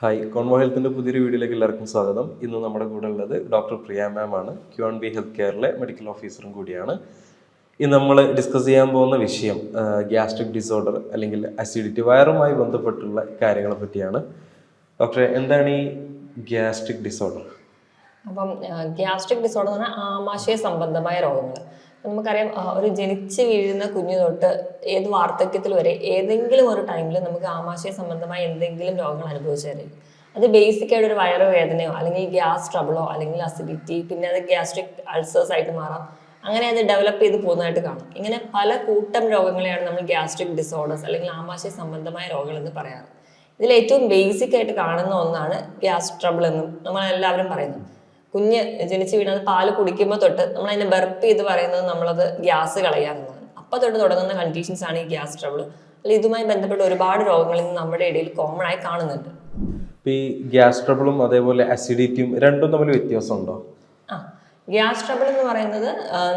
Hi Convo ഹെൽത്തിന്റെ പുതിയൊരു വീഡിയോയിലേക്ക് എല്ലാവർക്കും സ്വാഗതം. ഇന്ന് നമ്മുടെ കൂടെ ഉള്ളത് ഡോക്ടർ പ്രിയ മാം ആണ്. ക്യു ആൺ ബി ഹെൽത്ത് കെയറിലെ മെഡിക്കൽ ഓഫീസറും കൂടിയാണ്. ഇന്ന് നമ്മൾ ഡിസ്കസ് ചെയ്യാൻ പോകുന്ന വിഷയം ഗ്യാസ്ട്രിക് ഡിസോർഡർ അല്ലെങ്കിൽ അസിഡിറ്റി വയറുമായി ബന്ധപ്പെട്ടുള്ള കാര്യങ്ങളെ പറ്റിയാണ്. ഡോക്ടറെ എന്താണ് ഈ ഗ്യാസ്ട്രിക് ഡിസോർഡർ അപ്പം ഗ്യാസ്ട്രിക് ഡിസോർഡർ എന്ന് പറഞ്ഞാൽ ആമാശയ സംബന്ധമായ രോഗങ്ങൾ നമുക്കറിയാം ഒരു ജനിച്ച് വീഴുന്ന കുഞ്ഞു തൊട്ട് ഏത് വാർദ്ധക്യത്തിൽ വരെ ഏതെങ്കിലും ഒരു ടൈമിൽ നമുക്ക് ആമാശയ സംബന്ധമായ എന്തെങ്കിലും രോഗങ്ങൾ അനുഭവിച്ചായിരിക്കും അത് ബേസിക് ആയിട്ട് ഒരു വയറുവേദനയോ അല്ലെങ്കിൽ ഗ്യാസ് ട്രബിളോ അല്ലെങ്കിൽ അസിഡിറ്റി പിന്നെ അത് ഗ്യാസ്ട്രിക് അൾസേഴ്സ് ആയിട്ട് മാറാം. അങ്ങനെ അത് ഡെവലപ്പ് ചെയ്ത് പോകുന്നതായിട്ട് കാണാം. ഇങ്ങനെ പല കൂട്ടം രോഗങ്ങളെയാണ് നമ്മൾ ഗ്യാസ്ട്രിക് ഡിസോർഡേഴ്സ് അല്ലെങ്കിൽ ആമാശയ സംബന്ധമായ രോഗങ്ങൾ എന്ന് പറയാറ്. ഇതിൽ ഏറ്റവും ബേസിക് ആയിട്ട് കാണുന്ന ഒന്നാണ് ഗ്യാസ് ട്രബിൾ എന്നും നമ്മൾ എല്ലാവരും പറയുന്നു. കുഞ്ഞ് ജനിച്ചു വീണത് പാൽ കുടിക്കുമ്പോൾ തൊട്ട് നമ്മൾ അതിനെ ബർപ്പ് ചെയ്ത് പറയുന്നത് നമ്മളത് ഗ്യാസ് കളയാറുള്ളതാണ് അപ്പൊ തൊട്ട് തുടങ്ങുന്ന കണ്ടീഷൻസ് ആണ് ഈ ഗ്യാസ് ട്രബിൾ അല്ല ഇതുമായി ബന്ധപ്പെട്ട ഒരുപാട് രോഗങ്ങൾ ഇന്ന് നമ്മുടെ ഇടയിൽ കോമൺ ആയി കാണുന്നുണ്ട്. ഈ ഗ്യാസ് ട്രബിളും അതേപോലെ അസിഡിറ്റിയും രണ്ടും തമ്മിൽ വ്യത്യാസമുണ്ടോ? ഗ്യാസ് ട്രബിൾ എന്ന് പറയുന്നത്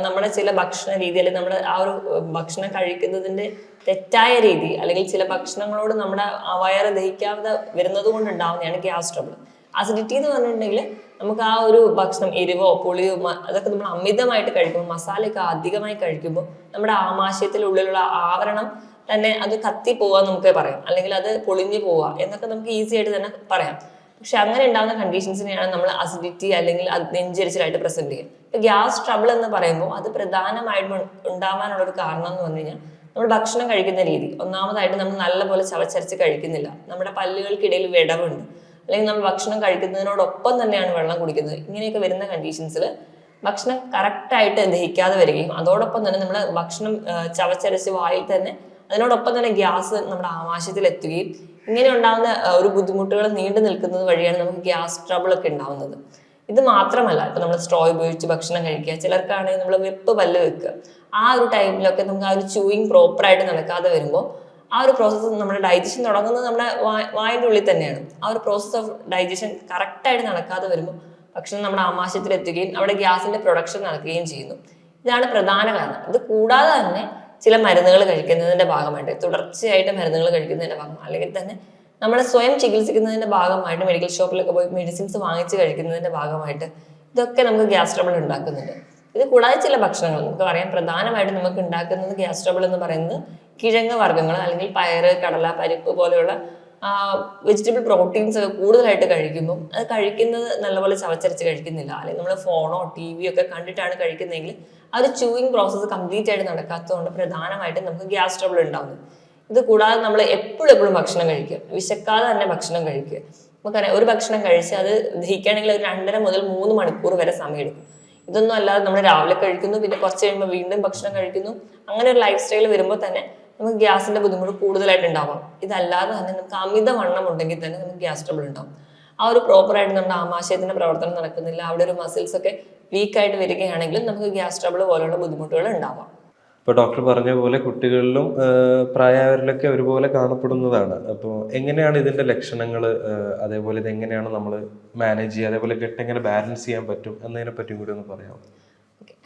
നമ്മുടെ ചില ഭക്ഷണ രീതി അല്ലെങ്കിൽ നമ്മുടെ ആ ഒരു ഭക്ഷണം കഴിക്കുന്നതിന്റെ തെറ്റായ രീതി അല്ലെങ്കിൽ ചില ഭക്ഷണങ്ങളോട് നമ്മുടെ വയറ് ദഹിക്കാതെ വരുന്നത് കൊണ്ട് ഉണ്ടാവുന്നതാണ് ഗ്യാസ് ട്രബിൾ. അസിഡിറ്റി എന്ന് പറഞ്ഞിട്ടുണ്ടെങ്കിൽ നമുക്ക് ആ ഒരു ഭക്ഷണം എരിവോ പുളിയോ അതൊക്കെ നമ്മൾ അമിതമായിട്ട് കഴിക്കുമ്പോൾ മസാലയൊക്കെ അധികമായി കഴിക്കുമ്പോൾ നമ്മുടെ ആമാശയത്തിനുള്ളിലുള്ള ആവരണം തന്നെ അത് കത്തി പോവാൻ നമുക്ക് പറയാം. അല്ലെങ്കിൽ അത് പൊളിഞ്ഞു പോവുക എന്നൊക്കെ നമുക്ക് ഈസി ആയിട്ട് തന്നെ പറയാം. പക്ഷെ അങ്ങനെ ഉണ്ടാകുന്ന കണ്ടീഷൻസിനെയാണ് നമ്മൾ അസിഡിറ്റി അല്ലെങ്കിൽ നെഞ്ചരിച്ചിലായിട്ട് പ്രസന്റ് ചെയ്യുക. ഇപ്പൊ ഗ്യാസ് ട്രബിൾ എന്ന് പറയുമ്പോൾ അത് പ്രധാനമായിട്ടും ഉണ്ടാവാനുള്ള ഒരു കാരണം എന്ന് പറഞ്ഞു നമ്മൾ ഭക്ഷണം കഴിക്കുന്ന രീതി. ഒന്നാമതായിട്ട് നമ്മൾ നല്ലപോലെ ചവച്ചരച്ച് കഴിക്കുന്നില്ല. നമ്മുടെ പല്ലുകൾക്കിടയിൽ വിടവുണ്ട്. അല്ലെങ്കിൽ നമ്മൾ ഭക്ഷണം കഴിക്കുന്നതിനോടൊപ്പം തന്നെയാണ് വെള്ളം കുടിക്കുന്നത്. ഇങ്ങനെയൊക്കെ വരുന്ന കണ്ടീഷൻസിൽ ഭക്ഷണം കറക്റ്റായിട്ട് ദഹിക്കാതെ വരികയും അതോടൊപ്പം തന്നെ നമ്മൾ ഭക്ഷണം ചവച്ചരച്ച് വായിൽ തന്നെ അതിനോടൊപ്പം തന്നെ ഗ്യാസ് നമ്മുടെ ആമാശയത്തിൽ എത്തുകയും ഇങ്ങനെ ഉണ്ടാകുന്ന ഒരു ബുദ്ധിമുട്ടുകൾ നീണ്ടു നിൽക്കുന്നത് വഴിയാണ് നമുക്ക് ഗ്യാസ് ട്രബിൾ ഒക്കെ ഉണ്ടാവുന്നത്. ഇത് മാത്രമല്ല ഇപ്പൊ നമ്മൾ സ്ട്രോ ഉപയോഗിച്ച് ഭക്ഷണം കഴിക്കുക ചിലർക്കാണെങ്കിൽ നമ്മൾ വെപ്പ് പല്ല് വെക്കുക. ആ ഒരു ടൈമിലൊക്കെ നമുക്ക് ആ ഒരു ചൂയിങ് പ്രോപ്പറായിട്ട് നടക്കാതെ വരുമ്പോൾ ആ ഒരു പ്രോസസ്സ് നമ്മുടെ ഡൈജഷൻ തുടങ്ങുന്നത് നമ്മുടെ വായ വായിന്റെ ഉള്ളിൽ തന്നെയാണ്. ആ ഒരു പ്രോസസ്സ് ഓഫ് ഡൈജഷൻ കറക്റ്റായിട്ട് നടക്കാതെ വരുമ്പോൾ ഭക്ഷണം നമ്മുടെ ആമാശയത്തിൽ എത്തുകയും അവിടെ ഗ്യാസിന്റെ പ്രൊഡക്ഷൻ നടക്കുകയും ചെയ്യുന്നു. ഇതാണ് പ്രധാന കാരണം. ഇത് കൂടാതെ തന്നെ ചില മരുന്നുകൾ കഴിക്കുന്നതിന്റെ ഭാഗമായിട്ട് തുടർച്ചയായിട്ട് മരുന്നുകൾ കഴിക്കുന്നതിന്റെ ഭാഗമാണ് അല്ലെങ്കിൽ തന്നെ നമ്മൾ സ്വയം ചികിത്സിക്കുന്നതിന്റെ ഭാഗമായിട്ട് മെഡിക്കൽ ഷോപ്പിലൊക്കെ പോയി മെഡിസിൻസ് വാങ്ങിച്ച് കഴിക്കുന്നതിന്റെ ഭാഗമായിട്ട് ഇതൊക്കെ നമുക്ക് ഗ്യാസ് ട്രബിൾ ഉണ്ടാക്കുന്നുണ്ട്. ഇത് കൂടാതെ ചില ഭക്ഷണങ്ങൾ നമുക്ക് പറയാം പ്രധാനമായിട്ട് നമുക്ക് ഉണ്ടാക്കുന്നത് ഗ്യാസ് ട്രബിൾ എന്ന് പറയുന്നത് കിഴങ്ങ് വർഗങ്ങൾ അല്ലെങ്കിൽ പയറ് കടല പരിപ്പ് പോലെയുള്ള വെജിറ്റബിൾ പ്രോട്ടീൻസ് ഒക്കെ കൂടുതലായിട്ട് കഴിക്കുമ്പോൾ അത് കഴിക്കുന്നത് നല്ലപോലെ ചവച്ചരച്ച് കഴിക്കുന്നില്ല. അല്ലെങ്കിൽ നമ്മൾ ഫോണോ ടി വിയോ ഒക്കെ കണ്ടിട്ടാണ് കഴിക്കുന്നതെങ്കിൽ അത് ചൂയിങ് പ്രോസസ്സ് കംപ്ലീറ്റ് ആയിട്ട് നടക്കാത്തതുകൊണ്ട് പ്രധാനമായിട്ടും നമുക്ക് ഗ്യാസ് ട്രബിൾ ഉണ്ടാവുന്നത് ഇത് കൂടാതെ നമ്മൾ എപ്പോഴും എപ്പോഴും ഭക്ഷണം കഴിക്കുക. വിശക്കാതെ തന്നെ ഭക്ഷണം കഴിക്കുക. നമുക്കറിയാം ഒരു ഭക്ഷണം കഴിച്ച് അത് ദഹിക്കുകയാണെങ്കിൽ ഒരു രണ്ടര മുതൽ മൂന്ന് മണിക്കൂർ വരെ സമയമെടുക്കും. ഇതൊന്നും അല്ലാതെ നമ്മൾ രാവിലെ കഴിക്കുന്നു പിന്നെ കുറച്ച് കഴിയുമ്പോൾ വീണ്ടും ഭക്ഷണം കഴിക്കുന്നു. അങ്ങനെ ഒരു ലൈഫ് സ്റ്റൈൽ വരുമ്പോൾ തന്നെ നമുക്ക് ഗ്യാസിന്റെ ബുദ്ധിമുട്ട് കൂടുതലായിട്ട് ഉണ്ടാവാം. ഇതല്ലാതെ തന്നെ നമുക്ക് അമിതവണ്ണം ഉണ്ടെങ്കിൽ തന്നെ നമുക്ക് ഗ്യാസ് ട്രബിൾ ഉണ്ടാവും. ആ ഒരു പ്രോപ്പർ ആയിട്ട് നമ്മുടെ ആമാശയത്തിന്റെ പ്രവർത്തനം നടക്കുന്നില്ല. അവിടെ ഒരു മസിൽസ് ഒക്കെ വീക്കായിട്ട് വരികയാണെങ്കിലും നമുക്ക് ഗ്യാസ് ട്രബിൾ പോലെയുള്ള ബുദ്ധിമുട്ടുകൾ ഉണ്ടാവാം. ഇപ്പോൾ ഡോക്ടർ പറഞ്ഞ പോലെ കുട്ടികളിലും പ്രായവരിലൊക്കെ ഒരുപോലെ കാണപ്പെടുന്നതാണ്. അപ്പോൾ എങ്ങനെയാണ് ഇതിന്റെ ലക്ഷണങ്ങൾ അതേപോലെ ഇത് എങ്ങനെയാണ് നമ്മൾ മാനേജ് ചെയ്യുക? അതേപോലെ എങ്ങനെ ബാലൻസ് ചെയ്യാൻ പറ്റും? എന്നതിനെ പറ്റിയും കൂടി ഒന്ന് പറയാം.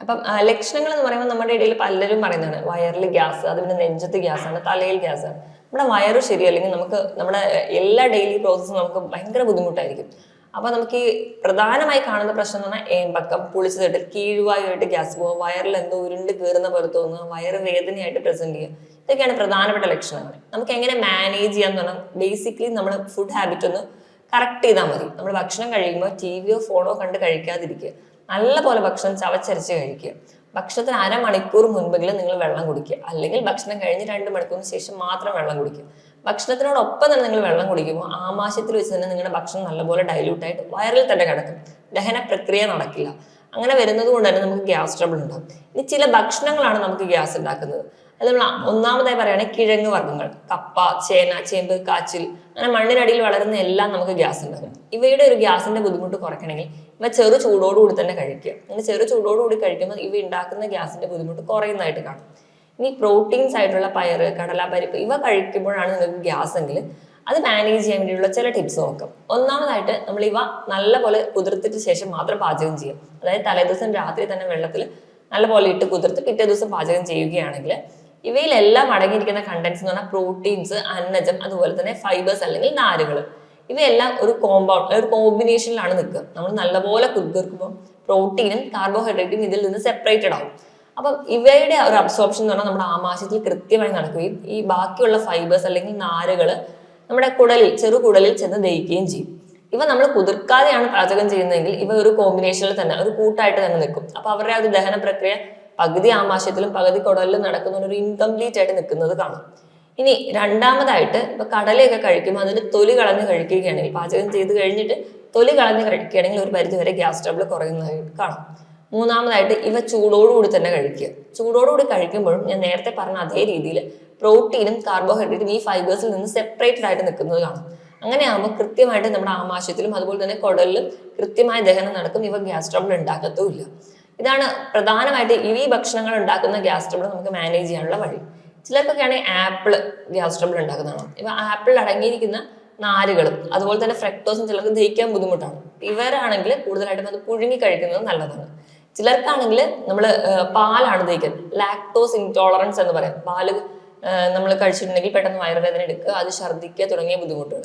അപ്പം ലക്ഷണങ്ങൾ എന്ന് പറയുമ്പോൾ നമ്മുടെ ഇടയിൽ പലരും പറയുന്നതാണ്. വയറിൽ ഗ്യാസ് അത് പിന്നെ നെഞ്ചത്ത് ഗ്യാസ് ആണ് തലയിൽ ഗ്യാസ് ആണ് നമ്മുടെ വയറ് ശരിയല്ലെങ്കിൽ നമുക്ക് നമ്മുടെ എല്ലാ ഡെയിലി പ്രോസസ്സും നമുക്ക് ഭയങ്കര ബുദ്ധിമുട്ടായിരിക്കും. അപ്പൊ നമുക്ക് ഈ പ്രധാനമായി കാണുന്ന പ്രശ്നം എന്ന് പറഞ്ഞാൽ ഏമ്പക്കം പുളിച്ചു തട്ടിൽ കീഴുവായിട്ട് ഗ്യാസ് പോകുക വയറിൽ എന്തോ ഉരുണ്ട് കീറുന്ന പോലെ തോന്നുക വയറ് വേദനയായിട്ട് പ്രസന്റ് ചെയ്യുക. ഇതൊക്കെയാണ് പ്രധാനപ്പെട്ട ലക്ഷണങ്ങൾ. നമുക്ക് എങ്ങനെ മാനേജ് ചെയ്യാന്ന് പറഞ്ഞാൽ ബേസിക്കലി നമ്മൾ ഫുഡ് ഹാബിറ്റ് ഒന്ന് കറക്റ്റ് ചെയ്താൽ മതി. നമ്മൾ ഭക്ഷണം കഴിക്കുമ്പോൾ ടി വിയോ ഫോണോ കണ്ട് കഴിക്കാതിരിക്കുക. നല്ലപോലെ ഭക്ഷണം ചവച്ചരച്ച് കഴിക്കുക. ഭക്ഷണത്തിന് അരമണിക്കൂർ മുൻപെങ്കിലും നിങ്ങൾ വെള്ളം കുടിക്കുക. അല്ലെങ്കിൽ ഭക്ഷണം കഴിഞ്ഞ് രണ്ട് മണിക്കൂറിന് ശേഷം മാത്രം വെള്ളം കുടിക്കുക. ഭക്ഷണത്തിനോടൊപ്പം തന്നെ നിങ്ങൾ വെള്ളം കുടിക്കുമ്പോൾ ആമാശയത്തിൽ വെച്ച് തന്നെ നിങ്ങളുടെ ഭക്ഷണം നല്ലപോലെ ഡൈല്യൂട്ട് ആയിട്ട് വയറിൽ തന്നെ കിടക്കും. ദഹന പ്രക്രിയ നടക്കില്ല. അങ്ങനെ വരുന്നത് കൊണ്ട് തന്നെ നമുക്ക് ഗ്യാസ് ട്രബിൾ ഉണ്ടാകും ഇനി ചില ഭക്ഷണങ്ങളാണ് നമുക്ക് ഗ്യാസ് ഉണ്ടാക്കുന്നത്. അത് നമ്മൾ ഒന്നാമതായി പറയുകയാണെങ്കിൽ കിഴങ്ങ് വർഗങ്ങൾ. കപ്പ ചേന ചേമ്പ് കാച്ചിൽ അങ്ങനെ മണ്ണിനടിയിൽ വളരുന്ന എല്ലാം നമുക്ക് ഗ്യാസ് ഉണ്ടാകും ഇവയുടെ ഒരു ഗ്യാസിന്റെ ബുദ്ധിമുട്ട് കുറയ്ക്കണമെങ്കിൽ ഇവ ചെറു ചൂടോടുകൂടി തന്നെ കഴിക്കുക. അങ്ങനെ ചെറു ചൂടോടുകൂടി കഴിക്കുമ്പോൾ ഇവ ഉണ്ടാക്കുന്ന ഗ്യാസിന്റെ ബുദ്ധിമുട്ട് കുറയുന്നതായിട്ട് കാണും. ഇനി പ്രോട്ടീൻസ് ആയിട്ടുള്ള പയറ് കടലാപ്പരിപ്പ് ഇവ കഴിക്കുമ്പോഴാണ് നിങ്ങൾക്ക് ഗ്യാസ് എങ്കിൽ അത് മാനേജ് ചെയ്യാൻ വേണ്ടിയുള്ള ചില ടിപ്സ് നോക്കാം. ഒന്നാമതായിട്ട് നമ്മൾ ഇവ നല്ലപോലെ കുതിർത്തിട്ട് ശേഷം മാത്രം പാചകം ചെയ്യാം. അതായത് തലേദിവസം രാത്രി തന്നെ വെള്ളത്തിൽ നല്ലപോലെ ഇട്ട് കുതിർത്ത് പിറ്റേ ദിവസം പാചകം ചെയ്യുകയാണെങ്കിൽ ഇവയിലെല്ലാം അടങ്ങിയിരിക്കുന്ന കണ്ടൻസ് എന്ന് പറഞ്ഞാൽ പ്രോട്ടീൻസ് അന്നജം അതുപോലെ തന്നെ ഫൈബേഴ്സ് അല്ലെങ്കിൽ നാരുകൾ ഇവയെല്ലാം ഒരു കോമ്പൗണ്ട് ഒരു കോമ്പിനേഷനിലാണ് നിൽക്കുക. നമ്മൾ നല്ലപോലെ കുതിർക്കുമ്പോൾ പ്രോട്ടീനും കാർബോഹൈഡ്രേറ്റും ഇതിൽ നിന്ന് സെപ്പറേറ്റഡ് ആവും. അപ്പം ഇവയുടെ ഒരു അബ്സോർപ്ഷൻ എന്ന് പറഞ്ഞാൽ നമ്മുടെ ആമാശയത്തിൽ കൃത്യമായി നടക്കുകയും ഈ ബാക്കിയുള്ള ഫൈബേഴ്സ് അല്ലെങ്കിൽ നാരുകൾ നമ്മുടെ കുടലിൽ ചെറു കുടലിൽ ചെന്ന് ദഹിക്കുകയും ചെയ്യും. ഇവ നമ്മൾ കുതിർക്കാതെയാണ് പാചകം ചെയ്യുന്നതെങ്കിൽ ഇവ ഒരു കോമ്പിനേഷനിൽ തന്നെ ഒരു കൂട്ടായിട്ട് തന്നെ നിൽക്കും. അപ്പൊ അവരുടെ ഒരു ദഹന പ്രക്രിയ പകുതി ആമാശയത്തിലും പകുതി കുടലിലും നടക്കുന്ന ഒരു ഇൻകംപ്ലീറ്റ് ആയിട്ട് നിൽക്കുന്നത് കാണും. ഇനി രണ്ടാമതായിട്ട് ഇപ്പൊ കടലയൊക്കെ കഴിക്കുമ്പോൾ അതിന്റെ തൊലി കളഞ്ഞ് കഴിക്കുകയാണെങ്കിൽ പാചകം ചെയ്ത് കഴിഞ്ഞിട്ട് തൊലി കളഞ്ഞ് കഴിക്കുകയാണെങ്കിൽ ഒരു പരിധിവരെ ഗ്യാസ് ട്രബിൾ കുറയുന്നതായിട്ട് കാണും. മൂന്നാമതായിട്ട് ഇവ ചൂടോടുകൂടി തന്നെ കഴിക്കുക. ചൂടോടുകൂടി കഴിക്കുമ്പോഴും ഞാൻ നേരത്തെ പറഞ്ഞ അതേ രീതിയിൽ പ്രോട്ടീനും കാർബോഹൈഡ്രേറ്റും ഈ ഫൈബേഴ്സിൽ നിന്ന് സെപ്പറേറ്റഡ് ആയിട്ട് നിൽക്കുന്നത് കാണും. അങ്ങനെയാകുമ്പോൾ കൃത്യമായിട്ട് നമ്മുടെ ആമാശയത്തിലും അതുപോലെ തന്നെ കുടലിലും കൃത്യമായ ദഹനം നടക്കും. ഇവ ഗ്യാസ് ട്രബിൾ ഉണ്ടാക്കത്തുമില്ല. ഇതാണ് പ്രധാനമായിട്ട് ഈ ഭക്ഷണങ്ങൾ ഉണ്ടാക്കുന്ന ഗ്യാസ് ട്രബിൾ നമുക്ക് മാനേജ് ചെയ്യാനുള്ള വഴി. ചിലർക്കൊക്കെയാണെങ്കിൽ ആപ്പിൾ ഗ്യാസ് ട്രബിൾ ഉണ്ടാക്കുന്നതാണ്. ഇവ ആപ്പിളിൽ അടങ്ങിയിരിക്കുന്ന നാരുകളും അതുപോലെ തന്നെ ഫ്രക്ടോസും ചിലർക്ക് ദഹിക്കാൻ ബുദ്ധിമുട്ടാണ്. ഇവരാണെങ്കിൽ കൂടുതലായിട്ടും അത് പുഴുങ്ങി കഴിക്കുന്നത് നല്ലതാണ്. ചിലർക്കാണെങ്കിൽ നമ്മൾ പാലാണ് ഉപയോഗിക്കുന്നത് ലാക്ടോസ് ഇൻടോളറൻസ് എന്ന് പറയാം. പാൽ നമ്മൾ കഴിച്ചിട്ടുണ്ടെങ്കിൽ പെട്ടെന്ന് വയറുവേദന എടുക്കുക അത് ഛർദ്ദിക്കുക തുടങ്ങിയ ബുദ്ധിമുട്ടുകൾ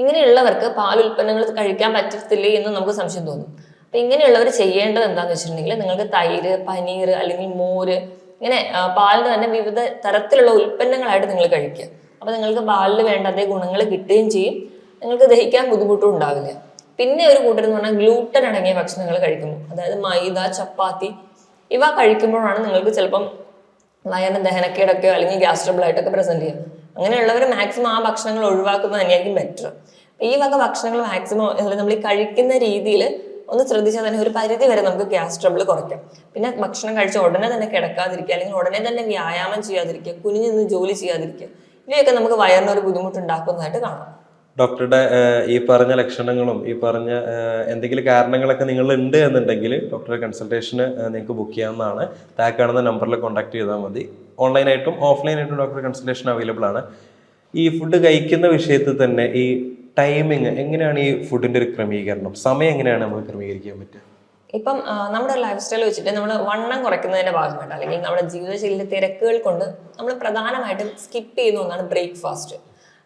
ഇങ്ങനെയുള്ളവർക്ക് പാൽ ഉൽപ്പന്നങ്ങൾ കഴിക്കാൻ പറ്റത്തില്ലേ എന്ന് നമുക്ക് സംശയം തോന്നും. അപ്പൊ ഇങ്ങനെയുള്ളവർ ചെയ്യേണ്ടത് എന്താണെന്ന് വെച്ചിട്ടുണ്ടെങ്കിൽ നിങ്ങൾക്ക് തൈര് പനീർ അല്ലെങ്കിൽ മോര് ഇങ്ങനെ പാലിന് തന്നെ വിവിധ തരത്തിലുള്ള ഉൽപ്പന്നങ്ങളായിട്ട് നിങ്ങൾ കഴിക്കുക. അപ്പൊ നിങ്ങൾക്ക് പാലിൽ വേണ്ട അതേ ഗുണങ്ങൾ കിട്ടുകയും ചെയ്യും. നിങ്ങൾക്ക് ദഹിക്കാൻ ബുദ്ധിമുട്ടും ഉണ്ടാവില്ല. പിന്നെ ഒരു കൂട്ടർ എന്ന് പറഞ്ഞാൽ ഗ്ലൂട്ടൻ അടങ്ങിയ ഭക്ഷണങ്ങൾ കഴിക്കുമ്പോൾ അതായത് മൈദ ചപ്പാത്തി ഇവ കഴിക്കുമ്പോഴാണ് നിങ്ങൾക്ക് ചിലപ്പം വയറിന് ദഹനക്കേടൊക്കെയോ അല്ലെങ്കിൽ ഗ്യാസ്ട്രബിൾ ആയിട്ടൊക്കെ പ്രസന്റ് ചെയ്യുക. അങ്ങനെയുള്ളവർ മാക്സിമം ആ ഭക്ഷണങ്ങൾ ഒഴിവാക്കുന്നത് തന്നെയായിരിക്കും ബെറ്റർ ഈ വക ഭക്ഷണങ്ങൾ മാക്സിമം നമ്മൾ ഈ കഴിക്കുന്ന രീതിയിൽ ഒന്ന് ശ്രദ്ധിച്ചാൽ തന്നെ ഒരു പരിധി വരെ നമുക്ക് ഗ്യാസ് ട്രബിൾ കുറയ്ക്കാം. പിന്നെ ഭക്ഷണം കഴിച്ച ഉടനെ തന്നെ കിടക്കാതിരിക്കുക അല്ലെങ്കിൽ ഉടനെ തന്നെ വ്യായാമം ചെയ്യാതിരിക്കുക കുനിഞ്ഞു നിന്ന് ജോലി ചെയ്യാതിരിക്കുക. ഇവയൊക്കെ നമുക്ക് വയറിന് ഒരു ബുദ്ധിമുട്ട് ഉണ്ടാക്കുന്നതായിട്ട് കാണാം. ഡോക്ടറുടെ ഈ പറഞ്ഞ ലക്ഷണങ്ങളും ഈ പറഞ്ഞ എന്തെങ്കിലും കാരണങ്ങളൊക്കെ നിങ്ങൾ ഉണ്ട് എന്നുണ്ടെങ്കിൽ ഡോക്ടറെ കൺസൾട്ടേഷന് നിങ്ങൾക്ക് ബുക്ക് ചെയ്യാവുന്നതാണ്. താഴെ കാണുന്ന നമ്പറിൽ കോൺടാക്ട് ചെയ്താൽ മതി. ഓൺലൈനായിട്ടും ഓഫ്ലൈനായിട്ടും ഡോക്ടർ കൺസൾട്ടേഷൻ അവൈലബിൾ ആണ് ഈ ഫുഡ് കഴിക്കുന്ന വിഷയത്തിൽ തന്നെ ഈ ടൈമിങ് എങ്ങനെയാണ് ഈ ഫുഡിന്റെ ഒരു ക്രമീകരണം? സമയം എങ്ങനെയാണ് നമുക്ക് ക്രമീകരിക്കാൻ പറ്റുക? ഇപ്പം നമ്മുടെ ലൈഫ് സ്റ്റൈൽ വെച്ചിട്ട് നമ്മൾ വണ്ണം കുറയ്ക്കുന്നതിന്റെ ഭാഗമായിട്ട് അല്ലെങ്കിൽ നമ്മുടെ ജീവിതശൈലി തിരക്കുകൾ കൊണ്ട് നമ്മൾ പ്രധാനമായിട്ടും സ്കിപ്പ് ചെയ്യുന്ന ഒന്നാണ് ബ്രേക്ക്ഫാസ്റ്റ്.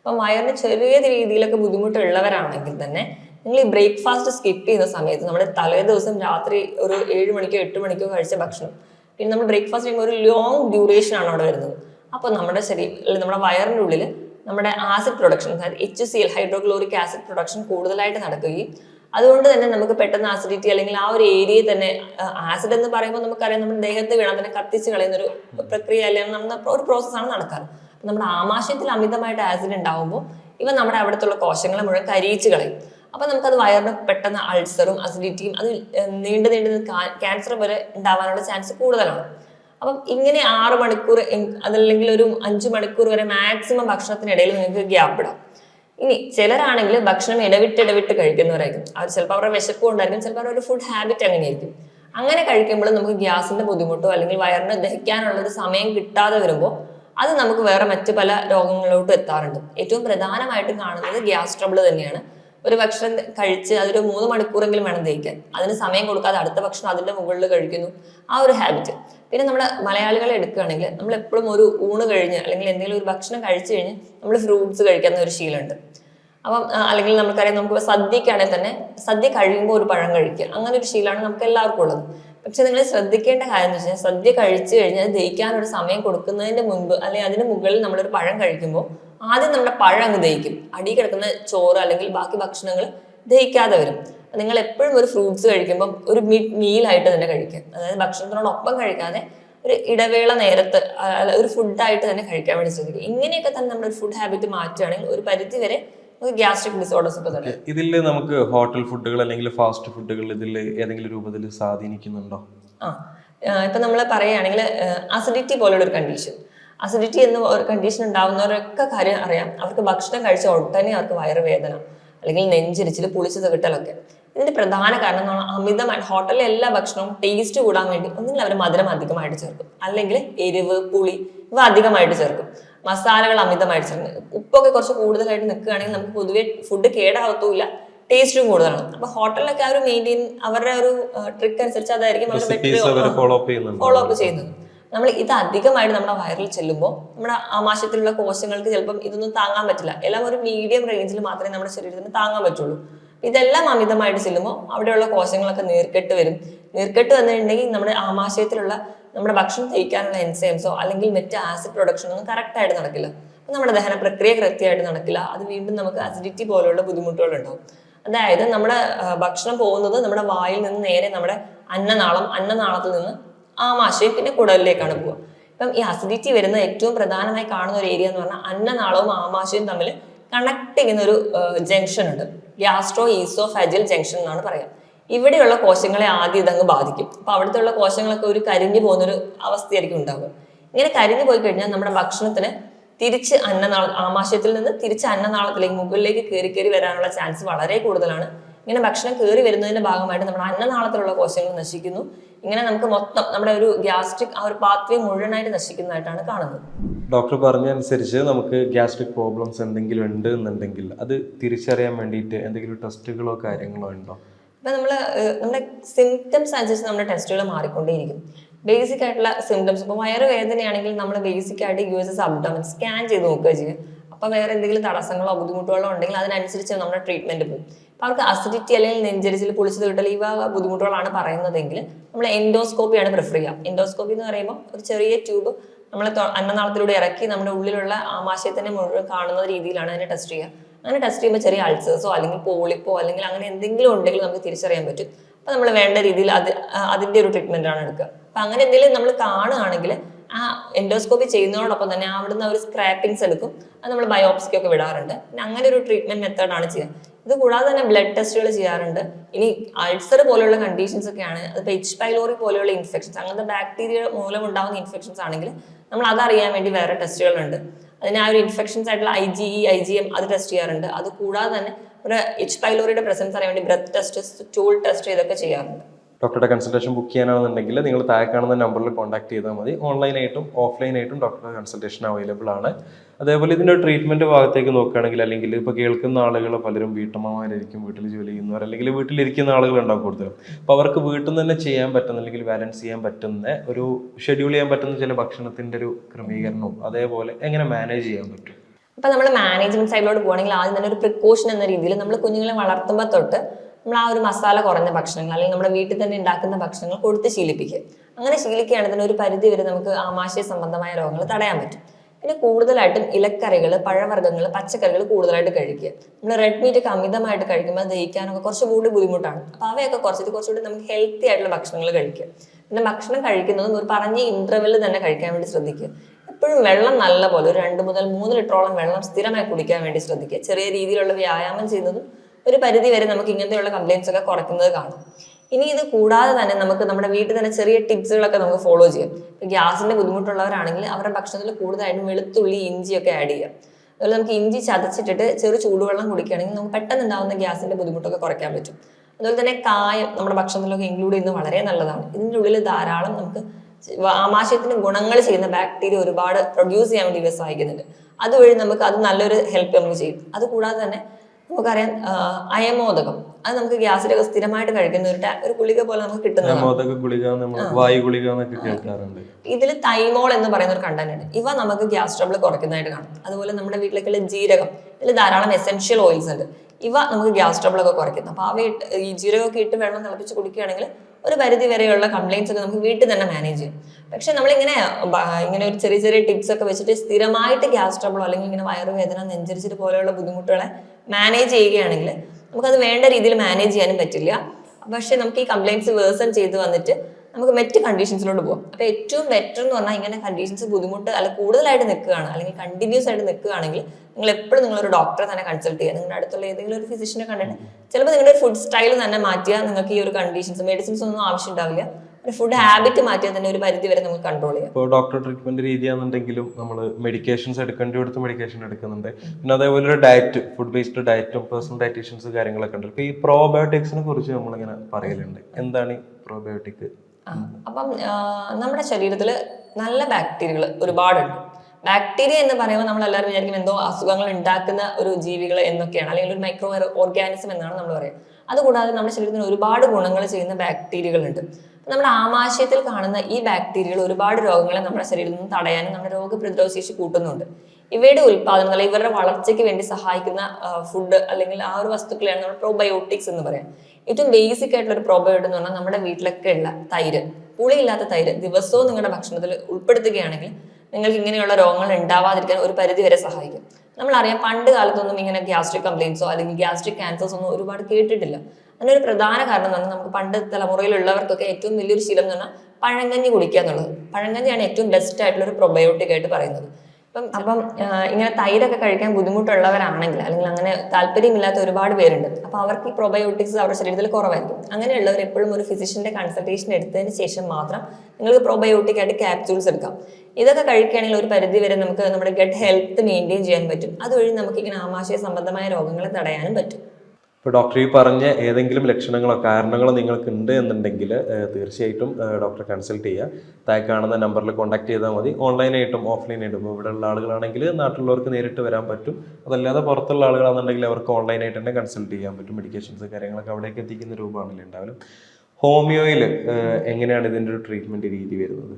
അപ്പം വയറിന് ചെറിയ രീതിയിലൊക്കെ ബുദ്ധിമുട്ടുള്ളവരാണെങ്കിൽ തന്നെ നിങ്ങൾ ഈ ബ്രേക്ക്ഫാസ്റ്റ് സ്കിപ്പ് ചെയ്യുന്ന സമയത്ത് നമ്മുടെ തലേ ദിവസം രാത്രി ഒരു ഏഴ് മണിക്കോ എട്ട് മണിക്കോ കഴിച്ച ഭക്ഷണം. പിന്നെ നമ്മൾ ബ്രേക്ക്ഫാസ്റ്റ് ചെയ്യുമ്പോൾ ഒരു ലോങ് ഡ്യൂറേഷൻ ആണ് അവിടെ വരുന്നത്. അപ്പോൾ നമ്മുടെ ശരീരം അല്ലെങ്കിൽ നമ്മുടെ വയറിന്റെ ഉള്ളിൽ നമ്മുടെ ആസിഡ് പ്രൊഡക്ഷൻ അതായത് H C L hydrochloric acid production കൂടുതലായിട്ട് നടക്കുകയും അതുകൊണ്ട് തന്നെ നമുക്ക് പെട്ടെന്ന് ആസിഡിറ്റി അല്ലെങ്കിൽ ആ ഒരു ഏരിയയിൽ തന്നെ ആസിഡ് എന്ന് പറയുമ്പോൾ നമുക്കറിയാം നമ്മുടെ ദേഹത്ത് വീണാൽ തന്നെ കത്തിച്ച് കളയുന്ന ഒരു പ്രക്രിയ അല്ലെങ്കിൽ നമ്മുടെ ഒരു പ്രോസസ്സാണ് നടക്കാറ്. നമ്മുടെ ആമാശയത്തിൽ അമിതമായിട്ട് ആസിഡ് ഉണ്ടാവുമ്പോൾ ഇവ നമ്മുടെ അവിടുത്തെ കോശങ്ങളെ മുഴുവൻ കരിയിച്ച് കളയും. അപ്പൊ നമുക്കത് വയറിന് പെട്ടെന്ന് അൾസറും അസിഡിറ്റിയും അത് നീണ്ടു നീണ്ടു ക്യാൻസർ വരെ ഉണ്ടാവാനുള്ള ചാൻസ് കൂടുതലാണ്. അപ്പം ഇങ്ങനെ ആറ് മണിക്കൂർ അതല്ലെങ്കിൽ ഒരു അഞ്ച് മണിക്കൂർ വരെ മാക്സിമം ഭക്ഷണത്തിനിടയിൽ നിങ്ങൾക്ക് ഗ്യാപ്പ് ഇടാം. ഇനി ചിലരാണെങ്കിൽ ഭക്ഷണം ഇടവിട്ട് ഇടവിട്ട് കഴിക്കുന്നവരായിരിക്കും. അവർ ചിലപ്പോൾ അവരുടെ വിശപ്പ് കൊണ്ടായിരിക്കും ചിലപ്പോൾ അവരുടെ ഫുഡ് ഹാബിറ്റ് അങ്ങനെയായിരിക്കും. അങ്ങനെ കഴിക്കുമ്പോൾ നമുക്ക് ഗ്യാസിന്റെ ബുദ്ധിമുട്ടോ അല്ലെങ്കിൽ വയറിന് ദഹിക്കാനുള്ള ഒരു സമയം കിട്ടാതെ വരുമ്പോൾ അത് നമുക്ക് വേറെ മറ്റു പല രോഗങ്ങളിലോട്ടും എത്താറുണ്ട്. ഏറ്റവും പ്രധാനമായിട്ടും കാണുന്നത് ഗ്യാസ് ട്രബിൾ തന്നെയാണ്. ഒരു ഭക്ഷണം കഴിച്ച് അതൊരു മൂന്ന് മണിക്കൂറെങ്കിലും വേണം ദഹിക്കാൻ. അതിന് സമയം കൊടുക്കാതെ അടുത്ത ഭക്ഷണം അതിന്റെ മുകളിൽ കഴിക്കുന്നു. ആ ഒരു ഹാബിറ്റ് പിന്നെ നമ്മുടെ മലയാളികളെ എടുക്കുകയാണെങ്കിൽ നമ്മൾ എപ്പോഴും ഒരു ഊണ് കഴിഞ്ഞ് അല്ലെങ്കിൽ എന്തെങ്കിലും ഒരു ഭക്ഷണം കഴിച്ചു കഴിഞ്ഞ് നമ്മൾ ഫ്രൂട്ട്സ് കഴിക്കുന്ന ഒരു ശീലമുണ്ട്. അപ്പം അല്ലെങ്കിൽ നമുക്കറിയാം നമുക്ക് സദ്യക്കാണെങ്കിൽ തന്നെ സദ്യ കഴിയുമ്പോൾ ഒരു പഴം കഴിക്കുക. അങ്ങനെ ഒരു ശീലമാണ് നമുക്ക് എല്ലാവർക്കും ഉള്ളത്. പക്ഷെ നിങ്ങൾ ശ്രദ്ധിക്കേണ്ട കാര്യം എന്ന് വെച്ചാൽ സദ്യ കഴിച്ചു കഴിഞ്ഞാൽ ദഹിക്കാൻ ഒരു സമയം കൊടുക്കുന്നതിന്റെ മുൻപ് അല്ലെങ്കിൽ അതിന് മുകളിൽ നമ്മളൊരു പഴം കഴിക്കുമ്പോൾ ആദ്യം നമ്മുടെ പഴം അങ്ങ് ദഹിക്കും. അടി കിടക്കുന്ന ചോറ് അല്ലെങ്കിൽ ബാക്കി ഭക്ഷണങ്ങൾ ദഹിക്കാതെ വരും. നിങ്ങൾ എപ്പോഴും ഒരു ഫ്രൂട്ട്സ് കഴിക്കുമ്പോൾ ഒരു മിഡ് മീലായിട്ട് തന്നെ കഴിക്കുക. അതായത് ഭക്ഷണത്തിനോടൊപ്പം കഴിക്കാതെ ഒരു ഇടവേള നേരത്ത് ഒരു ഫുഡായിട്ട് തന്നെ കഴിക്കാൻ വേണ്ടി ശ്രദ്ധിക്കുക. ഇങ്ങനെയൊക്കെ തന്നെ നമ്മുടെ ഫുഡ് ഹാബിറ്റ് മാറ്റുകയാണെങ്കിൽ ഒരു പരിധി വരെ ഗ്യാസ്ട്രിക് ഡിസോർഡേഴ്സ് ഒക്കെ ഇതിൽ നമുക്ക് ഹോട്ടൽ ഫുഡുകൾ അല്ലെങ്കിൽ ഫാസ്റ്റ് ഫുഡുകൾ ഇതിൽ ഏതെങ്കിലും രൂപത്തിൽ സ്വാധീനിക്കുന്നുണ്ടോ? ആ ഇപ്പൊ നമ്മൾ പറയുകയാണെങ്കിൽ അസിഡിറ്റി പോലുള്ള ഒരു കണ്ടീഷൻ അസിഡിറ്റി എന്ന ഒരു കണ്ടീഷൻ ഉണ്ടാവുന്നവരൊക്കെ കാര്യം അറിയാം. അവർക്ക് ഭക്ഷണം കഴിച്ച ഉടനെ അവർക്ക് വയറുവേദന അല്ലെങ്കിൽ നെഞ്ചിരിച്ചിൽ പുളിച്ചത് കിട്ടലൊക്കെ. ഇതിന്റെ പ്രധാന കാരണം നമ്മൾ അമിതമായി ഹോട്ടലിലെ എല്ലാ ഭക്ഷണവും ടേസ്റ്റ് കൂടാൻ വേണ്ടി ഒന്നുകിൽ അവർ മധുരം അധികമായിട്ട് ചേർക്കും. അല്ലെങ്കിൽ എരിവ് പുളി ഇവ അധികമായിട്ട് ചേർക്കും. മസാലകൾ അമിതമായിട്ട് ഉപ്പൊക്കെ കുറച്ച് കൂടുതലായിട്ട് നിൽക്കുകയാണെങ്കിൽ നമുക്ക് പൊതുവെ ഫുഡ് കേടാവത്തുമില്ല. ടേസ്റ്റും കൂടുതലാണ്. അപ്പൊ ഹോട്ടലിലൊക്കെ ആ ഒരു മെയിന്റെയിൻ അവരുടെ ഒരു ട്രിക്ക് അനുസരിച്ച് അതായിരിക്കും അവർ ഫോളോ അപ്പ് ചെയ്യുന്നത്. നമ്മൾ ഇത് അധികമായിട്ട് നമ്മുടെ വയറിൽ ചെല്ലുമ്പോൾ നമ്മുടെ ആമാശയത്തിലുള്ള കോശങ്ങൾക്ക് ചിലപ്പം ഇതൊന്നും താങ്ങാൻ പറ്റില്ല. എല്ലാം ഒരു മീഡിയം റേഞ്ചിൽ മാത്രമേ നമ്മുടെ ശരീരത്തിന് താങ്ങാൻ പറ്റുള്ളൂ. ഇതെല്ലാം അമിതമായിട്ട് ചെല്ലുമ്പോൾ അവിടെയുള്ള കോശങ്ങളൊക്കെ നീർക്കെട്ട് വരും. നീർക്കെട്ട് വന്നിട്ടുണ്ടെങ്കിൽ നമ്മുടെ ആമാശയത്തിലുള്ള നമ്മുടെ ഭക്ഷണം ദഹിക്കാനുള്ള എൻസൈംസോ അല്ലെങ്കിൽ മറ്റ് ആസിഡ് പ്രൊഡക്ഷനോ ഒന്നും കറക്റ്റായിട്ട് നടക്കില്ല. അപ്പൊ നമ്മുടെ ദഹന പ്രക്രിയ കൃത്യമായിട്ട് നടക്കില്ല. അത് വീണ്ടും നമുക്ക് അസിഡിറ്റി പോലെയുള്ള ബുദ്ധിമുട്ടുകൾ ഉണ്ടാവും അതായത് നമ്മുടെ ഭക്ഷണം പോകുന്നത് നമ്മുടെ വായിൽ നിന്ന് നേരെ നമ്മുടെ അന്നനാളം അന്നനാളത്തിൽ നിന്ന് ആമാശയം പിന്നെ കുടലിലേക്കാണ് പോവുക. ഇപ്പം ഈ അസിഡിറ്റി വരുന്ന ഏറ്റവും പ്രധാനമായി കാണുന്ന ഒരു ഏരിയ എന്ന് പറഞ്ഞാൽ അന്നനാളവും ആമാശയവും തമ്മിൽ കണക്ട് ചെയ്യുന്ന ഒരു ജംഗ്ഷൻ ഉണ്ട്. ഗ്യാസ്ട്രോ ഈസോഫാജിയൽ ജംഗ്ഷൻ എന്നാണ് പറയാം ഇവിടെയുള്ള കോശങ്ങളെ ആദ്യം ഇതങ്ങ് ബാധിക്കും. അപ്പൊ അവിടുത്തെ ഉള്ള കോശങ്ങളൊക്കെ ഒരു കരിഞ്ഞു പോകുന്നൊരു അവസ്ഥയായിരിക്കും ഉണ്ടാവുക. ഇങ്ങനെ കരിഞ്ഞു പോയി കഴിഞ്ഞാൽ നമ്മുടെ ഭക്ഷണത്തിന് തിരിച്ച് അന്നനാള ആമാശയത്തിൽ നിന്ന് തിരിച്ച് അന്നനാളത്തിലേക്ക് മുകളിലേക്ക് കയറി കയറി വരാനുള്ള ചാൻസ് വളരെ കൂടുതലാണ്. ഇങ്ങനെ ഭക്ഷണം കയറി വരുന്നതിന്റെ ഭാഗമായിട്ട് നമ്മുടെ അന്നനാളത്തിലുള്ള കോശങ്ങൾ നശിക്കുന്നു. ഇങ്ങനെ നമുക്ക് മൊത്തം നമ്മുടെ ഒരു ഗ്യാസ്ട്രിക് ആ ഒരു പാത്വേ മുഴുവനായിട്ട് നശിക്കുന്നതായിട്ടാണ് കാണുന്നത്. ഡോക്ടർ പറഞ്ഞ അനുസരിച്ച് നമുക്ക് ഗ്യാസ്ട്രിക് പ്രോബ്ലംസ് എന്തെങ്കിലും ഉണ്ട് എന്നുണ്ടെങ്കിൽ അത് തിരിച്ചറിയാൻ വേണ്ടിയിട്ട് എന്തെങ്കിലും ടെസ്റ്റുകളോ കാര്യങ്ങളോ ഉണ്ടോ? ഇപ്പൊ നമ്മൾ നമ്മുടെ സിംറ്റംസ് അനുസരിച്ച് നമ്മുടെ ടെസ്റ്റുകൾ മാറിക്കൊണ്ടേയിരിക്കും. ബേസിക് ആയിട്ടുള്ള സിംറ്റംസ് ഇപ്പൊ വയറ് വേദനയാണെങ്കിൽ നമ്മൾ ബേസിക് ആയിട്ട് U S S abdomen scan ചെയ്ത് നോക്കുക ചെയ്യുക അപ്പൊ വേറെ എന്തെങ്കിലും തടസ്സങ്ങളോ ബുദ്ധിമുട്ടുകളോ ഉണ്ടെങ്കിൽ അതിനനുസരിച്ച് നമ്മുടെ ട്രീറ്റ്മെന്റ് പോകും. അപ്പോൾ അവർക്ക് അസിഡിറ്റി അല്ലെങ്കിൽ നെഞ്ചരിച്ചിൽ പൊളിച്ചത് കിട്ടൽ ഇവ ബുദ്ധിമുട്ടുകളാണ് പറയുന്നതെങ്കിൽ നമ്മൾ എൻഡോസ്കോപ്പിയാണ് പ്രിഫർ ചെയ്യുക എൻഡോസ്കോപ്പി എന്ന് പറയുമ്പോൾ ഒരു ചെറിയ ട്യൂബ് നമ്മൾ അന്നനാളത്തിലൂടെ ഇറക്കി നമ്മുടെ ഉള്ളിലുള്ള ആമാശയത്തിനെ മുഴുവൻ കാണുന്ന രീതിയിലാണ് അതിനെ ടെസ്റ്റ് ചെയ്യുക അങ്ങനെ ടെസ്റ്റ് ചെയ്യുമ്പോൾ ചെറിയ അൾസേഴ്സോ അല്ലെങ്കിൽ പോളിപ്പോ അല്ലെങ്കിൽ അങ്ങനെ എന്തെങ്കിലും ഉണ്ടെങ്കിൽ നമുക്ക് തിരിച്ചറിയാൻ പറ്റും. അപ്പൊ നമ്മൾ വേണ്ട രീതിയിൽ അത് അതിന്റെ ഒരു ട്രീറ്റ്മെന്റ് ആണ് എടുക്കുക. അപ്പൊ അങ്ങനെ എന്തെങ്കിലും നമ്മൾ കാണുകയാണെങ്കിൽ ആ എൻഡോസ്കോപ്പി ചെയ്യുന്നതോടൊപ്പം തന്നെ അവിടുന്ന് ഒരു സ്ക്രാപ്പിങ്സ് എടുക്കും. അത് നമ്മൾ ബയോപ്സിക്ക് ഒക്കെ വിടാറുണ്ട്. പിന്നെ അങ്ങനെ ഒരു ട്രീറ്റ്മെന്റ് മെത്തേഡാണ് ചെയ്യുക. ഇത് കൂടാതെ തന്നെ ബ്ലഡ് ടെസ്റ്റുകൾ ചെയ്യാറുണ്ട്. ഇനി അൾസർ പോലെയുള്ള കണ്ടീഷൻസ് ഒക്കെയാണ്. അതിപ്പോൾ എച്ച് പൈലോറി പോലെയുള്ള ഇൻഫെക്ഷൻസ് അങ്ങനത്തെ ബാക്ടീരിയ മൂലം ഉണ്ടാകുന്ന ഇൻഫെക്ഷൻസ് ആണെങ്കിൽ നമ്മൾ അതറിയാൻ വേണ്ടി വേറെ ടെസ്റ്റുകളുണ്ട് അതിന് ആ ഒരു ഇൻഫെക്ഷൻസ് ആയിട്ടുള്ള I G E I G M അത് ടെസ്റ്റ് ചെയ്യാറുണ്ട്. അത് കൂടാതെ തന്നെ ഒരു എച്ച് പൈലോറിയുടെ പ്രസൻസ് അറിയാൻ വേണ്ടി ബ്രത്ത് ടെസ്റ്റ് ടൂൾ ടെസ്റ്റ് ഇതൊക്കെ ചെയ്യാറുണ്ട്. ഡോക്ടറുടെ കൺസൾട്ടേഷൻ ബുക്ക് ചെയ്യാനാണെന്നുണ്ടെങ്കിൽ നിങ്ങൾ താഴെ കാണുന്ന നമ്പറിൽ കോൺടാക്ട് ചെയ്താൽ മതി. ഓൺലൈനായിട്ടും ഓഫ്ലൈനായിട്ടും ഡോക്ടറുടെ കൺസൾട്ടേഷൻ അവൈലബിൾ ആണ്. അതേപോലെ ഇതിന്റെ ട്രീറ്റ്മെന്റ് ഭാഗത്തേക്ക് നോക്കുകയാണെങ്കിൽ അല്ലെങ്കിൽ ഇപ്പോൾ കേൾക്കുന്ന ആളുകൾ പലരും വീട്ടമ്മമാരായിരിക്കും വീട്ടിൽ ജോലി ചെയ്യുന്നവർ അല്ലെങ്കിൽ വീട്ടിലിരിക്കുന്ന ആളുകളുണ്ടാവും കൂടുതലും. അപ്പോൾ അവർക്ക് വീട്ടിൽ നിന്ന് തന്നെ ചെയ്യാൻ പറ്റുന്ന അല്ലെങ്കിൽ ബാലൻസ് ചെയ്യാൻ പറ്റുന്ന ഒരു ഷെഡ്യൂൾ ചെയ്യാൻ പറ്റുന്ന ചില ഭക്ഷണത്തിന്റെ ഒരു ക്രമീകരണവും അതേപോലെ എങ്ങനെ മാനേജ് ചെയ്യാൻ പറ്റും. അപ്പോൾ നമ്മൾ മാനേജ്മെന്റ് സൈഡിലോട്ട് പോകണമെങ്കിൽ ആദ്യം തന്നെ ഒരു പ്രിക്കോഷൻ എന്ന രീതിയിൽ നമ്മൾ കുഞ്ഞുങ്ങളെ വളർത്തുമ്പോൾ തൊട്ട് നമ്മൾ ആ ഒരു മസാല കുറഞ്ഞ ഭക്ഷണങ്ങൾ അല്ലെങ്കിൽ നമ്മുടെ വീട്ടിൽ തന്നെ ഉണ്ടാക്കുന്ന ഭക്ഷണങ്ങൾ കൊടുത്ത് ശീലിപ്പിക്കുക. അങ്ങനെ ശീലിക്കുകയാണെങ്കിൽ തന്നെ ഒരു പരിധി വരെ നമുക്ക് ആമാശയ സംബന്ധമായ രോഗങ്ങൾ തടയാൻ പറ്റും. പിന്നെ കൂടുതലായിട്ടും ഇലക്കറികൾ പഴവർഗങ്ങൾ പച്ചക്കറികൾ കൂടുതലായിട്ട് കഴിക്കുക. നമ്മൾ റെഡ് മീറ്റ് ഒക്കെ അമിതമായിട്ട് കഴിക്കുമ്പോൾ ദഹിക്കാനൊക്കെ കുറച്ച് കൂടുതൽ ബുദ്ധിമുട്ടാണ്. അപ്പോൾ അവയൊക്കെ കുറച്ചിട്ട് കുറച്ചുകൂടി നമുക്ക് ഹെൽത്തി ആയിട്ടുള്ള ഭക്ഷണങ്ങൾ കഴിക്കുക. പിന്നെ ഭക്ഷണം കഴിക്കുന്നതും ഒരു പറഞ്ഞ ഇന്റർവെല്ലിൽ തന്നെ കഴിക്കാൻ വേണ്ടി ശ്രദ്ധിക്കുക. എപ്പോഴും വെള്ളം നല്ല പോലെ ഒരു രണ്ട് മുതൽ മൂന്ന് ലിറ്ററോളം വെള്ളം സ്ഥിരമായി കുടിക്കാൻ വേണ്ടി ശ്രദ്ധിക്കുക. ചെറിയ രീതിയിലുള്ള വ്യായാമം ചെയ്യുന്നതും ഒരു പരിധി വരെ നമുക്ക് ഇങ്ങനത്തെയുള്ള കംപ്ലയിൻസ് ഒക്കെ കുറയ്ക്കുന്നത് കാണും. ഇനി ഇത് കൂടാതെ തന്നെ നമുക്ക് നമ്മുടെ വീട്ടിൽ തന്നെ ചെറിയ ടിപ്സുകളൊക്കെ നമുക്ക് ഫോളോ ചെയ്യാം. ഇപ്പൊ ഗ്യാസിന്റെ ബുദ്ധിമുട്ടുള്ളവരാണെങ്കിൽ അവരുടെ ഭക്ഷണത്തിൽ കൂടുതലായിട്ടും വെളുത്തുള്ളി ഇഞ്ചിയൊക്കെ ആഡ് ചെയ്യാം. അതുപോലെ നമുക്ക് ഇഞ്ചി ചതച്ചിട്ടിട്ട് ചെറു ചൂടുവെള്ളം കുടിക്കുകയാണെങ്കിൽ നമുക്ക് പെട്ടെന്ന് ഉണ്ടാകുന്ന ഗ്യാസിന്റെ ബുദ്ധിമുട്ടൊക്കെ കുറയ്ക്കാൻ പറ്റും. അതുപോലെ തന്നെ കായം നമ്മുടെ ഭക്ഷണത്തിലൊക്കെ ഇൻക്ലൂഡ് ചെയ്യുന്നത് വളരെ നല്ലതാണ്. ഇതിന്റെ ഉള്ളിൽ ധാരാളം നമുക്ക് ആമാശയത്തിന് ഗുണങ്ങൾ ചെയ്യുന്ന ബാക്ടീരിയ ഒരുപാട് പ്രൊഡ്യൂസ് ചെയ്യാൻ വേണ്ടി സഹായിക്കുന്നുണ്ട്. അതുവഴി നമുക്ക് അത് നല്ലൊരു ഹെൽപ്പ് നമുക്ക് ചെയ്യും. അതുകൂടാതെ തന്നെ നമുക്കറിയാം അയമോദകം. അത് നമുക്ക് ഗ്യാസിലൊക്കെ സ്ഥിരമായിട്ട് കഴിക്കുന്ന ഒരു ഒരു ഗുളിക പോലെ നമുക്ക് കേൾക്കാറുണ്ട്. ഇതിൽ തൈമോൾ എന്ന് പറയുന്ന ഒരു കണ്ടന്റ് ഉണ്ട്. ഇവ നമുക്ക് ഗ്യാസ് ട്രബിൾ കുറയ്ക്കുന്നതായിട്ട് കാണും. അതുപോലെ നമ്മുടെ വീട്ടിലേക്കുള്ള ജീരകം. ഇതിൽ ധാരാളം എസെൻഷ്യൽ ഓയിൽസ് ഉണ്ട്. ഇവ നമുക്ക് ഗ്യാസ് ട്രബിളൊക്കെ കുറയ്ക്കുന്നു. അപ്പോൾ അവ ഇട്ട് ഈ ജീരകമൊക്കെ ഇട്ട് വെള്ളം തിളപ്പിച്ച് കുടിക്കുകയാണെങ്കിൽ ഒരു പരിധി വരെയുള്ള കംപ്ലയിൻസ് ഒക്കെ നമുക്ക് വീട്ടിൽ തന്നെ മാനേജ് ചെയ്യും. പക്ഷെ നമ്മളിങ്ങനെ ഇങ്ങനെ ഒരു ചെറിയ ചെറിയ ടിപ്സ് ഒക്കെ വെച്ചിട്ട് സ്ഥിരമായിട്ട് ഗ്യാസ് ട്രബിളോ അല്ലെങ്കിൽ ഇങ്ങനെ വയറുവേദന നെഞ്ചരിച്ചിട്ട് പോലെയുള്ള ബുദ്ധിമുട്ടുകളെ മാനേജ് ചെയ്യുകയാണെങ്കിൽ നമുക്കത് വേണ്ട രീതിയിൽ മാനേജ് ചെയ്യാനും പറ്റില്ല. പക്ഷെ നമുക്ക് ഈ കംപ്ലയിൻസ് വേഴ്സൺ ചെയ്ത് വന്നിട്ട് നമുക്ക് മറ്റ് കണ്ടീഷൻസിലോട്ട് പോകാം അപ്പൊ ഏറ്റവും ബെറ്റർ എന്ന് പറഞ്ഞാൽ ഇങ്ങനെ കണ്ടീഷൻസ് ബുദ്ധിമുട്ട് അല്ല കൂടുതലായിട്ട് നിൽക്കുകയാണ്. അല്ലെങ്കിൽ കണ്ടിന്യൂസ് ആയിട്ട് നിൽക്കുകയാണെങ്കിൽ നിങ്ങൾ എപ്പോഴും നിങ്ങളൊരു ഡോക്ടറെ തന്നെ കൺസൾട്ട് ചെയ്യുക. നിങ്ങളുടെ അടുത്തുള്ള ഏതെങ്കിലും ഒരു ഫിസിഷ്യനെ കണ്ടിട്ട് ചിലപ്പോൾ നിങ്ങളുടെ ഫുഡ് സ്റ്റൈൽ തന്നെ മാറ്റിയാൽ നിങ്ങൾക്ക് ഈ ഒരു കണ്ടീഷൻസ് മെഡിസിൻസ് ഒന്നും ആവശ്യം ഉണ്ടാവില്ല ഒരു ഫുഡ് ഹാബിറ്റ് മാറ്റിയാൽ തന്നെ ഒരു പരിധി വരെ നമുക്ക് കൺട്രോൾ ചെയ്യാം. ഇപ്പോൾ ഡോക്ടർ ട്രീറ്റ്മെന്റ് രീതിയാണെന്നുണ്ടെങ്കിലും നമ്മൾ മെഡിക്കേഷൻസ് എടുക്കേണ്ടി കൊടുത്ത് മെഡിക്കേഷൻ എടുക്കുന്നുണ്ട്. പിന്നെ അതേപോലെ ഒരു ഡയറ്റ് ഫുഡ് ബേസ്ഡ് ഡയറ്റും പേഴ്സണൽ ഡയറ്റീഷ്യൻസ് കാര്യങ്ങളൊക്കെ ഉണ്ട്. ഇപ്പോൾ ഈ പ്രോബയോട്ടിക്സിനെ കുറിച്ച് നമ്മളിങ്ങനെ പറയലുണ്ട്. എന്താണ് ഈ പ്രോബയോട്ടിക് അപ്പം നമ്മുടെ ശരീരത്തിൽ നല്ല ബാക്ടീരിയകൾ ഒരുപാടുണ്ട്. ബാക്ടീരിയ എന്ന് പറയുമ്പോൾ നമ്മൾ എല്ലാവരും വിചാരിക്കും എന്തോ അസുഖങ്ങൾ ഉണ്ടാക്കുന്ന ഒരു ജീവികൾ എന്നൊക്കെയാണ്. അല്ലെങ്കിൽ ഒരു മൈക്രോ ഓർഗാനിസം എന്നാണ് നമ്മൾ പറയുക. അതുകൂടാതെ നമ്മുടെ ശരീരത്തിന് ഒരുപാട് ഗുണങ്ങൾ ചെയ്യുന്ന ബാക്ടീരിയകളുണ്ട് നമ്മുടെ ആമാശയത്തിൽ കാണുന്ന ഈ ബാക്ടീരിയകൾ ഒരുപാട് രോഗങ്ങളെ നമ്മുടെ ശരീരത്തിൽ നിന്ന് തടയാനും നമ്മുടെ രോഗപ്രതിരോധ ശേഷി കൂട്ടുന്നുണ്ട്. ഇവയുടെ ഉൽപാദനം അല്ലെങ്കിൽ ഇവരുടെ വളർച്ചയ്ക്ക് വേണ്ടി സഹായിക്കുന്ന ഫുഡ് അല്ലെങ്കിൽ ആ ഒരു വസ്തുക്കളെയാണ് നമ്മൾ പ്രോബയോട്ടിക്സ് എന്ന് പറയാം. ഏറ്റവും ബേസിക് ആയിട്ടുള്ള ഒരു പ്രോബയോട്ടിക് എന്ന് പറഞ്ഞാൽ നമ്മുടെ വീട്ടിലൊക്കെ ഉള്ള തൈര് പുളിയില്ലാത്ത തൈര് ദിവസവും നിങ്ങളുടെ ഭക്ഷണത്തിൽ ഉൾപ്പെടുത്തുകയാണെങ്കിൽ നിങ്ങൾക്ക് ഇങ്ങനെയുള്ള രോഗങ്ങൾ ഉണ്ടാവാതിരിക്കാൻ ഒരു പരിധി വരെ സഹായിക്കും. നമ്മളറിയാം പണ്ട് കാലത്തൊന്നും ഇങ്ങനെ ഗ്യാസ്ട്രിക് കംപ്ലയിൻസോ അല്ലെങ്കിൽ ഗ്യാസ്ട്രിക് ക്യാൻസേഴ്സ് ഒന്നും ഒരുപാട് കേട്ടിട്ടില്ല. അതിനൊരു പ്രധാന കാരണം എന്ന് പറഞ്ഞാൽ നമുക്ക് പണ്ട് തലമുറയിലുള്ളവർക്കൊക്കെ ഏറ്റവും വലിയൊരു ശീലം എന്ന് പറഞ്ഞാൽ പഴങ്കഞ്ഞി കുടിക്കുക എന്നുള്ളത്. പഴങ്കഞ്ഞിയാണ് ഏറ്റവും ബെസ്റ്റ് ആയിട്ടുള്ള ഒരു പ്രൊബയോട്ടിക് ആയിട്ട് പറയുന്നത്. അപ്പം ഇങ്ങനെ തൈരൊക്കെ കഴിക്കാൻ ബുദ്ധിമുട്ടുള്ളവരാണെങ്കിൽ അല്ലെങ്കിൽ അങ്ങനെ താല്പര്യമില്ലാത്ത ഒരുപാട് പേരുണ്ട്. അപ്പോൾ അവർക്ക് ഈ പ്രൊബയോട്ടിക്സ് അവരുടെ ശരീരത്തിൽ കുറവായിരിക്കും. അങ്ങനെയുള്ളവർ എപ്പോഴും ഒരു ഫിസിഷ്യന്റെ കൺസൾട്ടേഷൻ എടുത്തതിന് ശേഷം മാത്രം നിങ്ങൾക്ക് പ്രൊബയോട്ടിക് ആയിട്ട് ക്യാപ്സ്യൂൾസ് എടുക്കാം. ഇതൊക്കെ കഴിക്കുകയാണെങ്കിൽ ഒരു പരിധി വരെ നമുക്ക് നമ്മുടെ ഗട്ട് ഹെൽത്ത് മെയിന്റെയിൻ ചെയ്യാൻ പറ്റും. അതുവഴി നമുക്ക് ഇങ്ങനെ ആമാശയ സംബന്ധമായ രോഗങ്ങളെ തടയാനും പറ്റും. ഇപ്പോൾ ഡോക്ടർ ഈ പറഞ്ഞ ഏതെങ്കിലും ലക്ഷണങ്ങളോ കാരണങ്ങളോ നിങ്ങൾക്ക് ഉണ്ട് എന്നുണ്ടെങ്കിൽ തീർച്ചയായിട്ടും ഡോക്ടറെ കൺസൾട്ട് ചെയ്യുക. താഴെ കാണുന്ന നമ്പറിൽ കോൺടാക്ട് ചെയ്താൽ മതി. ഓൺലൈനായിട്ടും ഓഫ്ലൈനായിട്ടും ഇവിടെ ഉള്ള ആളുകളാണെങ്കിൽ നാട്ടിലുള്ളവർക്ക് നേരിട്ട് വരാൻ പറ്റും. അതല്ലാതെ പുറത്തുള്ള ആളുകളാണെന്നുണ്ടെങ്കിൽ അവർക്ക് ഓൺലൈനായിട്ട് തന്നെ കൺസൾട്ട് ചെയ്യാൻ പറ്റും. മെഡിക്കേഷൻസ് കാര്യങ്ങളൊക്കെ അവിടേക്ക് എത്തിക്കുന്ന രൂപമാണല്ലോ ഉണ്ടാവില്ല ഹോമിയോയിൽ എങ്ങനെയാണ് ഇതിന്റെ ഒരു ട്രീറ്റ്മെന്റ് രീതി വരുന്നത്?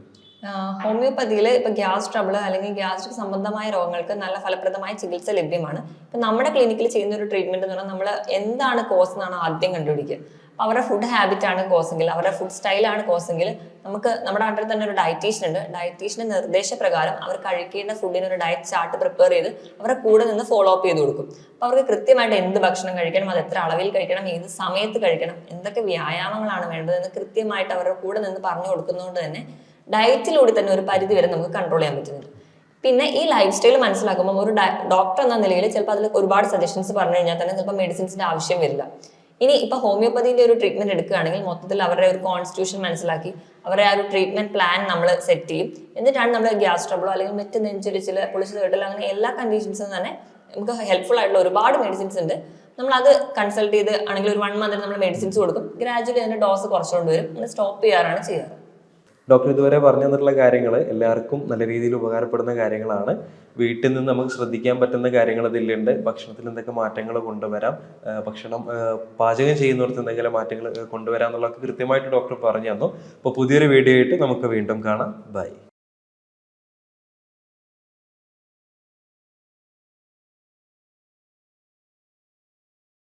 ഹോമിയോപ്പതിയിൽ ഇപ്പൊ ഗ്യാസ് ട്രബിൾ അല്ലെങ്കിൽ ഗ്യാസ്ട്രിക് സംബന്ധമായ രോഗങ്ങൾക്ക് നല്ല ഫലപ്രദമായ ചികിത്സ ലഭ്യമാണ്. ഇപ്പൊ നമ്മുടെ ക്ലിനിക്കിൽ ചെയ്യുന്ന ഒരു ട്രീറ്റ്മെന്റ് എന്ന് പറഞ്ഞാൽ നമ്മൾ എന്താണ് കോസ് എന്നാണ് ആദ്യം കണ്ടുപിടിക്കുക. അപ്പൊ അവരുടെ ഫുഡ് ഹാബിറ്റ് ആണ് കോസെങ്കിൽ അവരുടെ ഫുഡ് സ്റ്റൈലാണ് കോസെങ്കിൽ നമുക്ക് നമ്മുടെ നാട്ടിൽ തന്നെ ഒരു ഡയറ്റീഷ്യൻ ഉണ്ട്. ഡയറ്റീഷ്യന്റെ നിർദ്ദേശപ്രകാരം അവർ കഴിക്കേണ്ട ഫുഡിന് ഒരു ഡയറ്റ് ചാർട്ട് പ്രിപ്പയർ ചെയ്ത് അവരുടെ കൂടെ നിന്ന് ഫോളോ അപ്പ് ചെയ്ത് കൊടുക്കും. അപ്പൊ അവർക്ക് കൃത്യമായിട്ട് എന്ത് ഭക്ഷണം കഴിക്കണം അത് എത്ര അളവിൽ കഴിക്കണം ഏത് സമയത്ത് കഴിക്കണം എന്തൊക്കെ വ്യായാമങ്ങളാണ് വേണ്ടതെന്ന് കൃത്യമായിട്ട് അവരുടെ കൂടെ നിന്ന് പറഞ്ഞു കൊടുക്കുന്നതുകൊണ്ട് തന്നെ ഡയറ്റിലൂടെ തന്നെ ഒരു പരിധി വരെ നമുക്ക് കൺട്രോൾ ചെയ്യാൻ പറ്റുന്നുണ്ട്. പിന്നെ ഈ ലൈഫ് സ്റ്റൈൽ മനസ്സിലാക്കുമ്പോൾ ഒരു ഡോക്ടർ എന്ന നിലയിൽ ചിലപ്പോൾ അതിൽ ഒരുപാട് സജഷൻസ് പറഞ്ഞു കഴിഞ്ഞാൽ തന്നെ ചിലപ്പോൾ മെഡിസിൻസിന്റെ ആവശ്യം വരില്ല. ഇനി ഇപ്പൊ ഹോമിയോപ്പതിന്റെ ഒരു ട്രീറ്റ്മെന്റ് എടുക്കുകയാണെങ്കിൽ മൊത്തത്തിൽ അവരുടെ ഒരു കോൺസ്റ്റിറ്റ്യൂഷൻ മനസ്സിലാക്കി അവരുടെ ആ ഒരു ട്രീറ്റ്മെന്റ് പ്ലാൻ നമ്മൾ സെറ്റ് ചെയ്യും. എന്നിട്ടാണ് നമ്മൾ ഗ്യാസ് ട്രബിളോ അല്ലെങ്കിൽ മറ്റ് നെഞ്ചൊലിച്ചിൽ പൊളിച്ചു കേട്ടൽ അങ്ങനെ എല്ലാ കണ്ടീഷൻസും തന്നെ നമുക്ക് ഹെൽപ്ഫുൾ ആയിട്ടുള്ള ഒരുപാട് മെഡിസിൻസ് ഉണ്ട്. നമ്മൾ അത് കൺസൾട്ട് ചെയ്ത് ആണെങ്കിൽ ഒരു വൺ മന്ത് നമ്മൾ മെഡിസിൻസ് കൊടുക്കും. ഗ്രാജുവലി അതിന്റെ ഡോസ് കുറച്ചുകൊണ്ട് വരും. അങ്ങനെ സ്റ്റോപ്പ് ചെയ്യാറാണ് ചെയ്യാറ്. ഡോക്ടർ ഇതുവരെ പറഞ്ഞു തന്നിട്ടുള്ള കാര്യങ്ങൾ എല്ലാവർക്കും നല്ല രീതിയിൽ ഉപകാരപ്പെടുന്ന കാര്യങ്ങളാണ്. വീട്ടിൽ നിന്ന് നമുക്ക് ശ്രദ്ധിക്കാൻ പറ്റുന്ന കാര്യങ്ങൾ ഇതിലുണ്ട്. ഭക്ഷണത്തിൽ എന്തൊക്കെ മാറ്റങ്ങൾ കൊണ്ടുവരാം? ഭക്ഷണം പാചകം ചെയ്യുന്നിടത്ത് എന്തെങ്കിലും മാറ്റങ്ങൾ കൊണ്ടുവരാം എന്നുള്ളതൊക്കെ കൃത്യമായിട്ട് ഡോക്ടർ പറഞ്ഞു തന്നു. അപ്പോൾ പുതിയൊരു വീഡിയോ ആയിട്ട് നമുക്ക് വീണ്ടും കാണാം. ബൈ.